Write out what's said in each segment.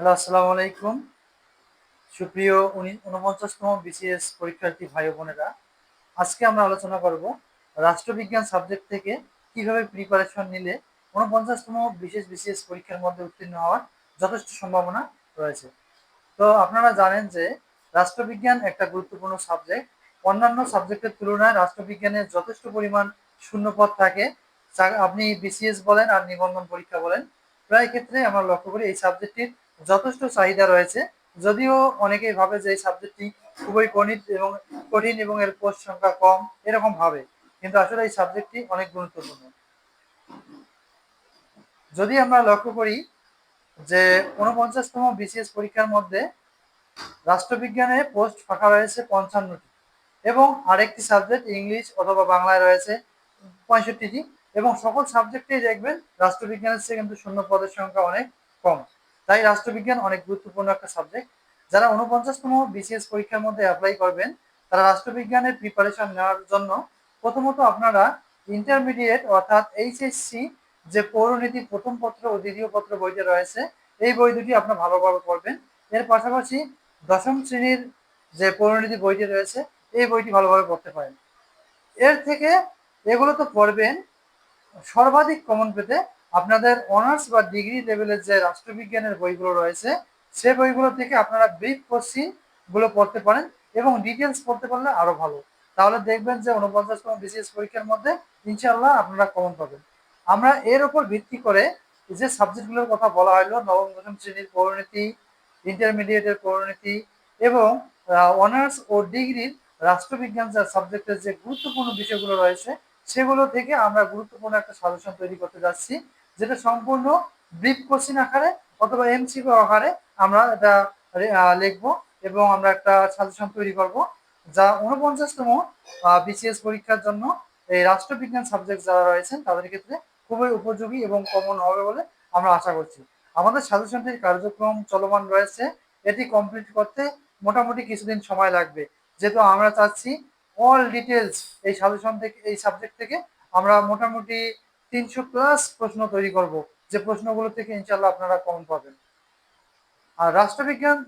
Hello, আসসালামু আলাইকুম। সুপ্রিয় উনি- ঊনপঞ্চাশতম বিসিএস পরীক্ষার্থী ভাই বোনেরা, আজকে আমরা আলোচনা করব রাষ্ট্রবিজ্ঞান সাবজেক্ট থেকে কীভাবে প্রিপারেশন নিলে ঊনপঞ্চাশতম বিশেষ বিসিএস পরীক্ষার মধ্যে উত্তীর্ণ হওয়ার যথেষ্ট সম্ভাবনা রয়েছে। তো আপনারা জানেন যে রাষ্ট্রবিজ্ঞান একটা গুরুত্বপূর্ণ সাবজেক্ট। অন্যান্য সাবজেক্টের তুলনায় রাষ্ট্রবিজ্ঞানের যথেষ্ট পরিমাণ শূন্যপদ থাকে। আপনি বিসিএস বলেন আর নিবন্ধন পরীক্ষা বলেন। প্রায় ক্ষেত্রে আমরা লক্ষ্য করি এই সাবজেক্টটির যথেষ্ট চাহিদা রয়েছে। যদিও অনেকেই ভাবে যে এই সাবজেক্টটি খুবই গণিত এবং কঠিন এবং এর পোস্ট সংখ্যা কম, এরকম ভাবে। কিন্তু আসলে এই সাবজেক্টটি অনেক গুরুত্বপূর্ণ। যদি আমরা লক্ষ্য করি যে ঊনপঞ্চাশতম বিসিএস পরীক্ষার মধ্যে রাষ্ট্রবিজ্ঞানে পোস্ট ফাঁকা রয়েছে পঞ্চান্নটি এবং আরেকটি সাবজেক্ট ইংলিশ অথবা বাংলায় রয়েছে পঁয়ষট্টিটি এবং সকল সাবজেক্টেই দেখবেন রাষ্ট্রবিজ্ঞানের চেয়ে কিন্তু শূন্য পদের সংখ্যা অনেক কম। তাই রাষ্ট্রবিজ্ঞান অনেক গুরুত্বপূর্ণ একটা সাবজেক্ট যারা উনপঞ্চাশতম বিসিএস পরীক্ষার মধ্যে অ্যাপ্লাই করবেন, তারা রাষ্ট্রবিজ্ঞানের প্রিপারেশন নেওয়ার জন্য প্রথমত আপনারা ইন্টারমিডিয়েট অর্থাৎ এইচএসসি যে পৌরনীতি প্রথম পত্র ও দ্বিতীয় পত্র বইটা রয়েছে, এই বই দুটি আপনারা ভালোভাবে পড়বেন। এর পাশাপাশি দশম শ্রেণির যে পৌরনীতি বইটি রয়েছে, এই বইটি ভালোভাবে পড়তে পারেন। এর থেকে এগুলো তো পড়বেন সর্বাধিক কমন পেতে আপনাদের অনার্স বা ডিগ্রি লেভেলের যে রাষ্ট্রবিজ্ঞানের বইগুলো রয়েছে, সে বইগুলো থেকে আপনারা ব্রিফ কোশ্চিনগুলো পড়তে পারেন এবং ডিটেলস পড়তে পারলে আরও ভালো। তাহলে দেখবেন যে উনপঞ্চাশতম বিসিএস পরীক্ষার মধ্যে ইনশাআল্লাহ আপনারা কমন পাবেন। আমরা এর উপর ভিত্তি করে যে সাবজেক্টগুলোর কথা বলা হলো, নবম, দশম শ্রেণির পরিণতি ইন্টারমিডিয়েটের পরিণতি এবং অনার্স ও ডিগ্রির রাষ্ট্রবিজ্ঞান যা সাবজেক্টের যে গুরুত্বপূর্ণ বিষয়গুলো রয়েছে, সেগুলো থেকে আমরা গুরুত্বপূর্ণ একটা সাজেশন তৈরি করতে যাচ্ছি। যেটা সম্পূর্ণ ব্রিফ কোশ্চিন আকারে অথবা এমসিকিউ আকারে আমরা এটা লিখব এবং আমরা একটা সাজেশন তৈরি করব যা উনপঞ্চাশতম বিসিএস পরীক্ষার জন্য এই রাষ্ট্রবিজ্ঞান সাবজেক্ট যারা রয়েছেন তাদের ক্ষেত্রে খুবই উপযোগী এবং কমন হবে বলে আমরা আশা করছি। আমাদের সাজেশনটির কার্যক্রম চলমান রয়েছে। এটি কমপ্লিট করতে মোটামুটি কিছুদিন সময় লাগবে। যেহেতু আমরা চাচ্ছি অল ডিটেলস এই সাজেশন থেকে, এই সাবজেক্ট থেকে আমরা মোটামুটি তিনশো প্লাস প্রশ্ন তৈরি করব। যে প্রশ্নগুলো থেকে ইনশাল্লাহ আপনারা কমন পাবেন। আর রাষ্ট্রবিজ্ঞান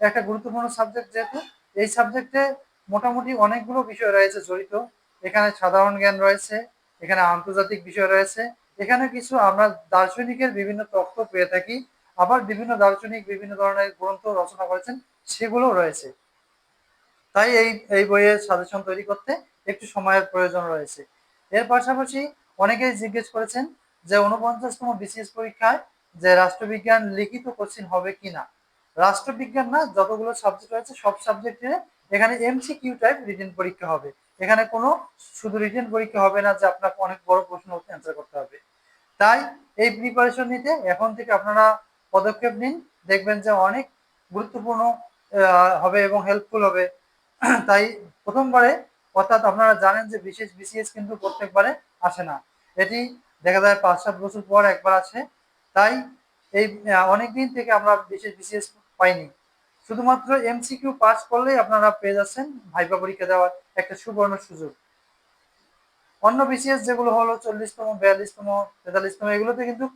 একটা গুরুত্বপূর্ণ সাবজেক্ট যেহেতু, এই সাবজেক্টে মোটামুটি অনেকগুলো বিষয় রয়েছে জড়িত। এখানে সাধারণ জ্ঞান রয়েছে, এখানে আন্তর্জাতিক বিষয় রয়েছে, এখানে কিছু আমরা দার্শনিকের বিভিন্ন তথ্য পেয়ে থাকি, আবার বিভিন্ন দার্শনিক বিভিন্ন ধরনের গ্রন্থ রচনা করেছেন, সেগুলো রয়েছে। তাই এই এই বইয়ের সাজেশন তৈরি করতে একটু সময়ের প্রয়োজন রয়েছে। এর পাশাপাশি অনেকেই জিজ্ঞেস করেছেন যে উনপঞ্চাশতম বিসিএস পরীক্ষায় যে রাষ্ট্রবিজ্ঞান লিখিত কোশ্চিন হবে কিনা। রাষ্ট্রবিজ্ঞান না, যতগুলো সাবজেক্ট রয়েছে, সব সাবজেক্টে এখানে এমসি কিউ টাইপ রিটেন পরীক্ষা হবে। এখানে কোনো শুধু রিটেন পরীক্ষা হবে না যে আপনাকে অনেক বড় প্রশ্ন অ্যান্সার করতে হবে। তাই এই প্রিপারেশন নিতে এখন থেকে আপনারা পদক্ষেপ নিন। দেখবেন যে অনেক গুরুত্বপূর্ণ হবে এবং হেল্পফুল হবে। তাই প্রথমবারে অর্থাৎ আপনারা জানেন যে বিশেষ বিসিএস কিন্তু প্রত্যেকবারে আসে না। এটি দেখা যায় পাঁচ সাত বছর পর একবার আসে। তাই এই অনেক দিন থেকে আমরা বিশেষ বিসিএস পাইনি। শুধুমাত্র এমসিকিউ পাস করলেই আপনারা পেয়ে যাচ্ছেন ভাইবা পরীক্ষা দেওয়ার একটা সুবর্ণ সুযোগ। অন্য বিসিএস যেগুলো হলো চল্লিশতম, বিয়াল্লিশতম, তেতাল্লিশতম, এগুলোতে কিন্তু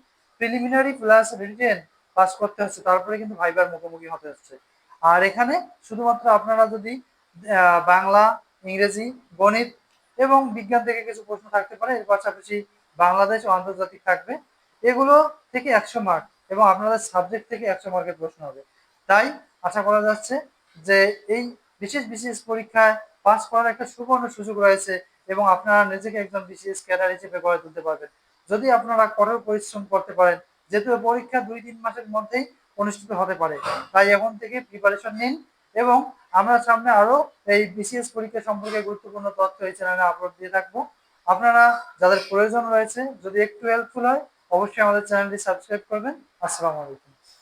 প্রিলিমিনারি প্লাস রিটেন পাস করতে হচ্ছে। তারপরে কিন্তু ভাইবার মুখোমুখি হতে হচ্ছে। আর এখানে শুধুমাত্র আপনারা যদি বাংলা ইংরেজি, গণিত এবং বিজ্ঞান থেকে কিছু প্রশ্ন থাকতে পারে। এর পাশাপাশি বাংলাদেশ ও আন্তর্জাতিক থাকবে। এগুলো থেকে একশো মার্ক এবং আপনাদের সাবজেক্ট থেকে একশো মার্কের প্রশ্ন হবে। তাই আশা করা যাচ্ছে যে এই বিশেষ বিশেষ পরীক্ষায় পাস করার একটা সুবর্ণ সুযোগ রয়েছে এবং আপনারা নিজেকে একজন বিশেষ ক্যাডার হিসেবে গড়ে তুলতে পারবেন। যদি আপনারা কঠোর পরিশ্রম করতে পারেন, যেহেতু পরীক্ষা দুই তিন মাসের মধ্যেই অনুষ্ঠিত হতে পারে, তাই এখন থেকে প্রিপারেশন নিন। এবং আমরা সামনে আরও এই বিসিএস পরীক্ষা সম্পর্কে গুরুত্বপূর্ণ তথ্য এই চ্যানেলে আপলোড দিয়ে থাকব। আপনারা যাদের প্রয়োজন রয়েছে, যদি একটু হেল্পফুল হয়, অবশ্যই আমাদের চ্যানেলটি সাবস্ক্রাইব করবেন। আসসালামু আলাইকুম।